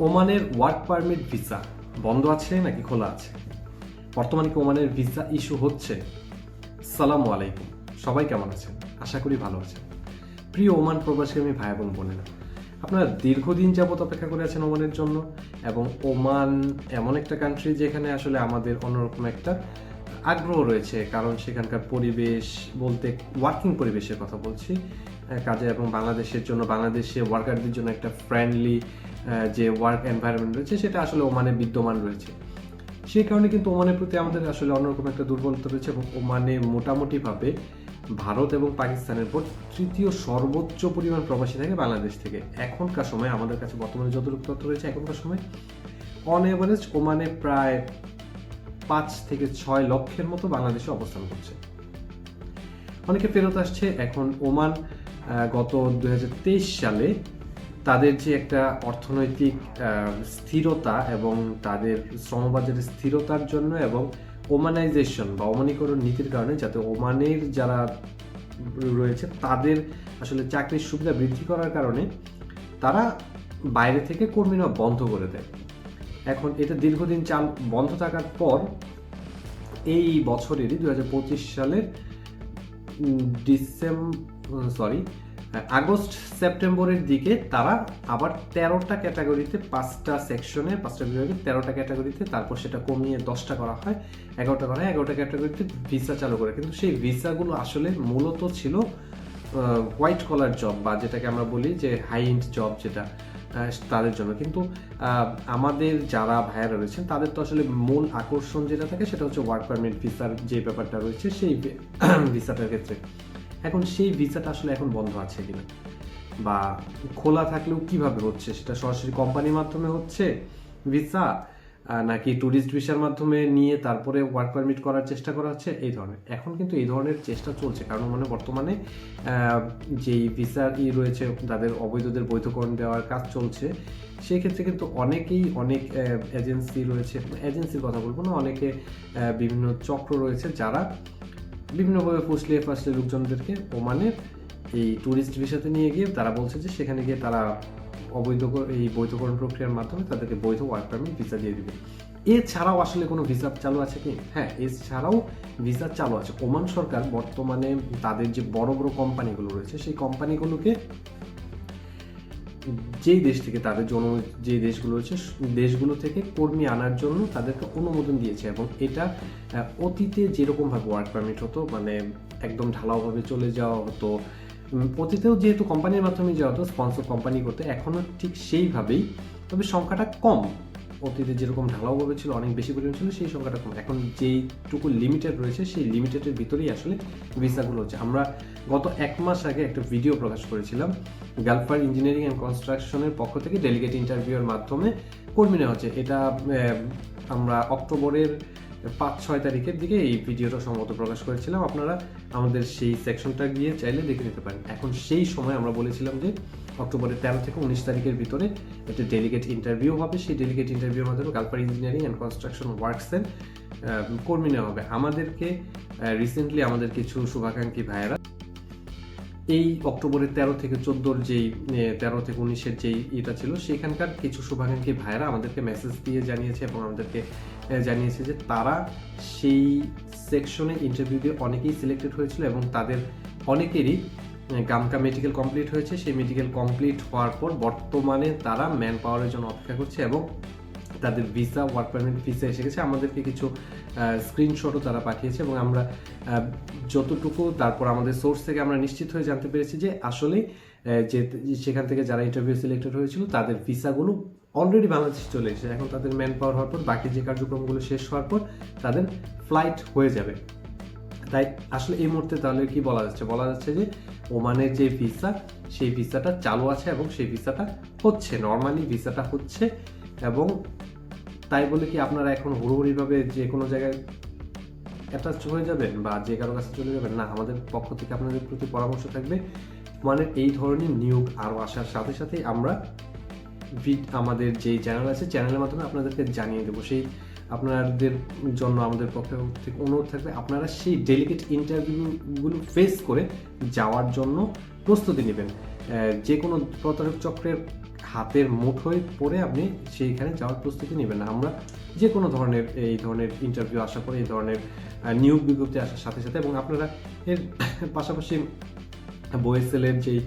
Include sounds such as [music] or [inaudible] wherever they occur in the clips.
ওমানের work permit visa বন্ধ আছে নাকি খোলা আছে? বর্তমানে কি ওমানের ভিসা ইস্যু হচ্ছে? সালামু আলাইকুম। সবাই কেমন আছেন? আশা করি ভালো আছেন। প্রিয় ওমান প্রবাসী আমি ভাই বোন বোনেরা, আপনারা দীর্ঘদিন যাবত অপেক্ষা করে আছেন ওমানের জন্য এবং ওমান এমন একটা কান্ট্রি যেখানে আসলে আমাদের অন্যরকম একটা আগ্রহ রয়েছে, কারণ সেখানকার পরিবেশ বলতে ওয়ার্কিং পরিবেশের কথা বলছি কাজে এবং বাংলাদেশের জন্য, বাংলাদেশে ওয়ার্কারদের জন্য একটা ফ্রেন্ডলি যে ওয়ার্ক এনভায়রনমেন্ট রয়েছে, সেটা আসলে ওমানে বিদ্যমান রয়েছে। সেই কারণে কিন্তু ওমানের প্রতি আমাদের আসলে অন্যরকম একটা দুর্বলতা রয়েছে এবং ওমানে মোটামুটিভাবে ভারত এবং পাকিস্তানের পর তৃতীয় সর্বোচ্চ পরিমাণ প্রবাসী থাকে বাংলাদেশ থেকে। এখনকার সময় আমাদের কাছে বর্তমানে যতটুকু তথ্য রয়েছে, এখনকার সময় অন এভারেজ ওমানে প্রায় পাঁচ থেকে ছয় লক্ষের মতো বাংলাদেশে অবস্থান করছে। অনেকে ফেরত আসছে। এখন ওমান গত দুই হাজার তেইশ সালে তাদের যে একটা অর্থনৈতিক স্থিরতা এবং তাদের শ্রমবাজারের স্থিরতার জন্য এবং ওমানাইজেশন বা ওমানীকরণ নীতির কারণে যাতে ওমানের যারা রয়েছে তাদের আসলে চাকরির সুবিধা বৃদ্ধি করার কারণে তারা বাইরে থেকে কর্মী নেওয়া বন্ধ করে দেয়। এখন এটা দীর্ঘদিন চাল বন্ধ থাকার পর এই বছরেরই দু সালের ডিসেম্বর সরি আগস্ট, সেপ্টেম্বরের দিকে তারা আবার তেরোটা ক্যাটাগরিতে পাঁচটা সেকশনে, পাঁচটা বিভাগে তেরোটা ক্যাটাগরিতে তারপর সেটা কমিয়ে দশটা করা হয়, এগারোটা করা হয়, এগারোটা ক্যাটাগরিতে ভিসা চালু করে। কিন্তু সেই ভিসাগুলো আসলে মূলত ছিল হোয়াইট কলার জব বা যেটাকে আমরা বলি যে হাই ইন্ড জব যেটা। তাদের জন্য। কিন্তু আমাদের যারা ভাইয়ারা রয়েছেন, তাদের তো আসলে মূল আকর্ষণ যেটা থাকে, সেটা হচ্ছে ওয়ার্ক পারমিট ভিসার যে ব্যাপারটা রয়েছে, সেই ভিসাটার [clears throat] ক্ষেত্রে। এখন সেই ভিসাটা আসলে এখন বন্ধ আছে কিনা? বা খোলা থাকলেও কীভাবে হচ্ছে? সেটা সরাসরি কোম্পানির মাধ্যমে হচ্ছে? ভিসা নাকি ট্যুরিস্ট ভিসার মাধ্যমে নিয়ে তারপরে ওয়ার্ক পারমিট করার চেষ্টা করা হচ্ছে? এই ধরনের। এখন কিন্তু এই ধরনের চেষ্টা চলছে। কারণ মানে বর্তমানে যেই ভিসা ই রয়েছে, তাদের অবৈধদের বৈধকরণ দেওয়ার কাজ চলছে সেই ক্ষেত্রে কিন্তু অনেকেই অনেক এজেন্সি রয়েছে। এজেন্সির কথা বলব না, অনেকে বিভিন্ন চক্র রয়েছে যারা বিভিন্নভাবে ফুসলিয়ে ফাসলিয়ে লোকজনদেরকে ওমানের এই ট্যুরিস্ট ভিসাতে নিয়ে গিয়ে তারা বলছে যে সেখানে গিয়ে তারা অবৈধ এই বৈধকরণ প্রক্রিয়ার মাধ্যমে তাদেরকে বৈধ ওয়ার্ক পারমিট ভিসা দিয়ে দিবে। এছাড়াও আসলে কোনো ভিসা চালু আছে কি? হ্যাঁ এছাড়াও ভিসা চালু আছে। ওমান সরকার বর্তমানে তাদের যে বড় বড় কোম্পানিগুলো রয়েছে, সেই কোম্পানিগুলোকে যেই দেশ থেকে তাদের জন যে দেশগুলো রয়েছে, দেশগুলো থেকে কর্মী আনার জন্য তাদেরকে অনুমোদন দিয়েছে এবং এটা অতীতে যেরকমভাবে ওয়ার্ক পারমিট হতো মানে একদম ঢালাওভাবে চলে যাওয়া হতো অতীতেও যেহেতু কোম্পানির মাধ্যমে যাওয়া হতো স্পন্সর কোম্পানি করতে এখনও ঠিক সেইভাবেই। তবে সংখ্যাটা কম। অতীতে যেরকম ঢালাওভাবে ছিল, অনেক বেশি পরিমাণ ছিল, সেই সংখ্যাটা কম। এখন যেইটুকু লিমিটেড রয়েছে, সেই লিমিটেডের ভিতরেই আসলে ভিসাগুলো হচ্ছে। আমরা গত এক মাস আগে একটা ভিডিও প্রকাশ করেছিলাম গালফার ইঞ্জিনিয়ারিং অ্যান্ড কনস্ট্রাকশনের পক্ষ থেকে ডেলিগেট ইন্টারভিউয়ের মাধ্যমে। কর্মী নেওয়া হচ্ছে। এটা আমরা অক্টোবরের পাঁচ ছয় তারিখের দিকে এই ভিডিওটা সম্ভবত প্রকাশ করেছিলাম। আপনারা আমাদের সেই সেকশনটা গিয়ে চাইলে দেখে নিতে পারেন। এখন সেই সময় আমরা বলেছিলাম যে অক্টোবরের তেরো থেকে উনিশ তারিখের ভিতরে একটা ডেলিগেট ইন্টারভিউ হবে। সেই ডেলিগেট ইন্টারভিউর মাধ্যমে গালপার ইঞ্জিনিয়ারিং অ্যান্ড কনস্ট্রাকশন ওয়ার্কসের কর্মী নেওয়া হবে। আমাদেরকে রিসেন্টলি আমাদের কিছু শুভাকাঙ্ক্ষী ভাইয়েরা এই অক্টোবরের তেরো থেকে চোদ্দোর যেই তেরো থেকে উনিশের যেই এটা ছিল, সেখানকার কিছু শুভাকাঙ্ক্ষী ভাইয়েরা আমাদেরকে মেসেজ দিয়ে জানিয়েছে এবং আমাদেরকে জানিয়েছে যে তারা সেই সেকশনে ইন্টারভিউ দিয়ে অনেকেই সিলেক্টেড হয়েছিল এবং তাদের অনেকেরই গামকা মেডিকেল কমপ্লিট হয়েছে। সেই মেডিকেল কমপ্লিট হওয়ার পর বর্তমানে তারা ম্যান পাওয়ারের জন্য অপেক্ষা করছে এবং তাদের ভিসা ওয়ার্ক পারমিট ভিসা এসে গেছে। আমাদেরকে কিছু স্ক্রিনশটও তারা পাঠিয়েছে এবং আমরা যতটুকু তারপর আমাদের সোর্স থেকে আমরা নিশ্চিত হয়ে জানতে পেরেছি যে আসলে যে সেখান থেকে যারা ইন্টারভিউ সিলেক্টেড হয়েছিল, তাদের ভিসাগুলো অলরেডি বাংলাদেশে চলে এসেছে। এখন তাদের ম্যান পাওয়ার হওয়ার পর, বাকি যে কার্যক্রমগুলো শেষ হওয়ার পর, তাদের ফ্লাইট হয়ে যাবে। তাই আসলে এই মুহূর্তে তাহলে কি বলা যাচ্ছে? বলা যাচ্ছে যে ওমানের যে ভিসা, সেই ভিসাটা চালু আছে এবং সেই ভিসাটা হচ্ছে। নর্মালি ভিসাটা হচ্ছে এবং তাই বলে কি আপনারা এখন হুড়োহুড়িভাবে যে কোনো জায়গায় অ্যাটাচ হয়ে যাবেন বা যে কারও কাছে চলে যাবেন? না, আমাদের পক্ষ থেকে আপনাদের প্রতি পরামর্শ থাকবে। মানে এই ধরনের নিয়োগ আরও আসার সাথে সাথেই আমরা আমাদের যে চ্যানেল আছে চ্যানেলের মাধ্যমে আপনাদেরকে জানিয়ে দেবো। সেই আপনাদের জন্য আমাদের পক্ষ থেকে অনুরোধ থাকবে, আপনারা সেই ডেলিগেট ইন্টারভিউগুলো ফেস করে যাওয়ার জন্য প্রস্তুতি নেবেন। যে কোনো প্রতারক চক্রের হাতের মুঠোয় পড়ে আপনি সেইখানে যাওয়ার প্রস্তুতি নেবেন আমরা যে কোনো ধরনের, এই ধরনের ইন্টারভিউ আসার পরে এই ধরনের নিয়োগ বিজ্ঞপ্তি আসার সাথে সাথে এবং আপনারা এর পাশাপাশি বইএসএলের যেই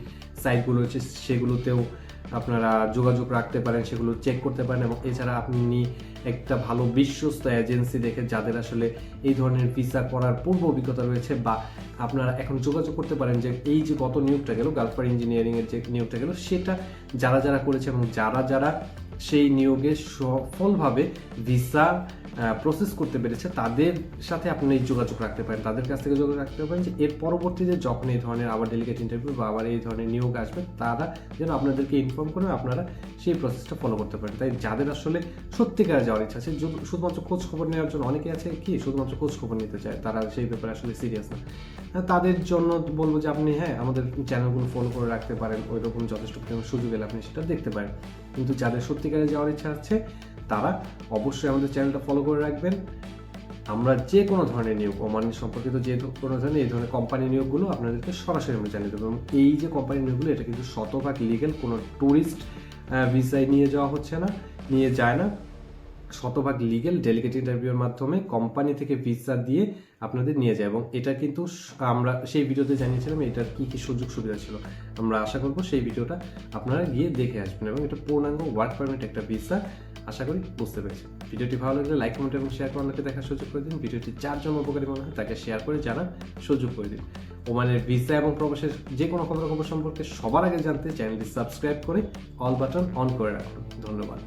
সাইটগুলো রয়েছে, সেগুলোতেও আপনারা যোগাযোগ রাখতে পারেন, সেগুলো চেক করতে পারেন এবং এছাড়া আপনি একটা ভালো বিশ্বস্ত এজেন্সি দেখে যাদের আসলে এই ধরনের ভিসা করার পূর্ব অভিজ্ঞতা রয়েছে বা আপনারা এখন যোগাযোগ করতে পারেন যে এই যে গত নিয়োগটা গেল গার্লফার ইঞ্জিনিয়ারিংয়ের যে নিয়োগটা গেল, সেটা যারা যারা করেছে এবং যারা যারা সেই নিয়োগে সফলভাবে ভিসা প্রসেস করতে পেরেছে, তাদের সাথে আপনি যোগাযোগ রাখতে পারেন, তাদের কাছ থেকে যোগাযোগ রাখতে পারেন যে এর পরবর্তীতে যখন এই ধরনের আবার ডেলিগেট ইন্টারভিউ বা আবার এই ধরনের নিয়োগ আসবে, তারা যেন আপনাদেরকে ইনফর্ম করে আপনারা সেই প্রসেসটা ফলো করতে পারেন। তাই যাদের আসলে সত্যিকার যাওয়ার ইচ্ছা আছে শুধুমাত্র খোঁজ খবর নেওয়ার জন্য অনেকে আছে কি, শুধুমাত্র খোঁজ খবর নিতে চায়, তারা সেই ব্যাপারে আসলে সিরিয়াস না। তাদের জন্য বলব যে আপনি হ্যাঁ আমাদের চ্যানেলগুলো ফলো করে রাখতে পারেন ওই রকম যথেষ্ট সুযোগ এলে আপনি সেটা দেখতে পারেন। কিন্তু যাদের সত্যিকারে যাওয়ার ইচ্ছা আছে তারা অবশ্যই আমাদের চ্যানেলটা ফলো করে রাখবেন। আমরা যে কোনো ধরনের নিয়োগ ওমান সম্পর্কিত যে কোনো ধরনের এই ধরনের কোম্পানি নিয়োগগুলো আপনাদেরকে সরাসরি আমরা জানিয়ে দেবো। এবং এই যে কোম্পানি নিয়োগগুলো, এটা কিন্তু শতভাগ লিগেল কোনো ট্যুরিস্ট ভিসায় নিয়ে যাওয়া হচ্ছে না, নিয়ে যায় না। শতভাগ লিগেল ডেলিগেট ইন্টারভিউর মাধ্যমে কোম্পানি থেকে ভিসা দিয়ে আপনাদের নিয়ে যায়। এবং এটা কিন্তু আমরা সেই ভিডিওতে জানিয়েছিলাম, এটার কি কি সুযোগ সুবিধা ছিল। আমরা আশা করব সেই ভিডিওটা আপনারা গিয়ে দেখে আসবেন। এবং এটা পূর্ণাঙ্গ ওয়ার্ক পারমিট একটা ভিসা আশা করি বুঝতে পেরেছি ভিডিওটি ভালো লাগলে লাইক, কমেন্ট এবং শেয়ার করে দেখার সুযোগ করে দিন। ভিডিওটি চারজন উপকারী মনে হয়, তাকে শেয়ার করে জানার সুযোগ করে দিন। ওমানের ভিসা এবং প্রবাসের যে কোনো খবর খবর সম্পর্কে সবার আগে জানতে চ্যানেলটি সাবস্ক্রাইব করে অল বাটন অন করে রাখুন। ধন্যবাদ।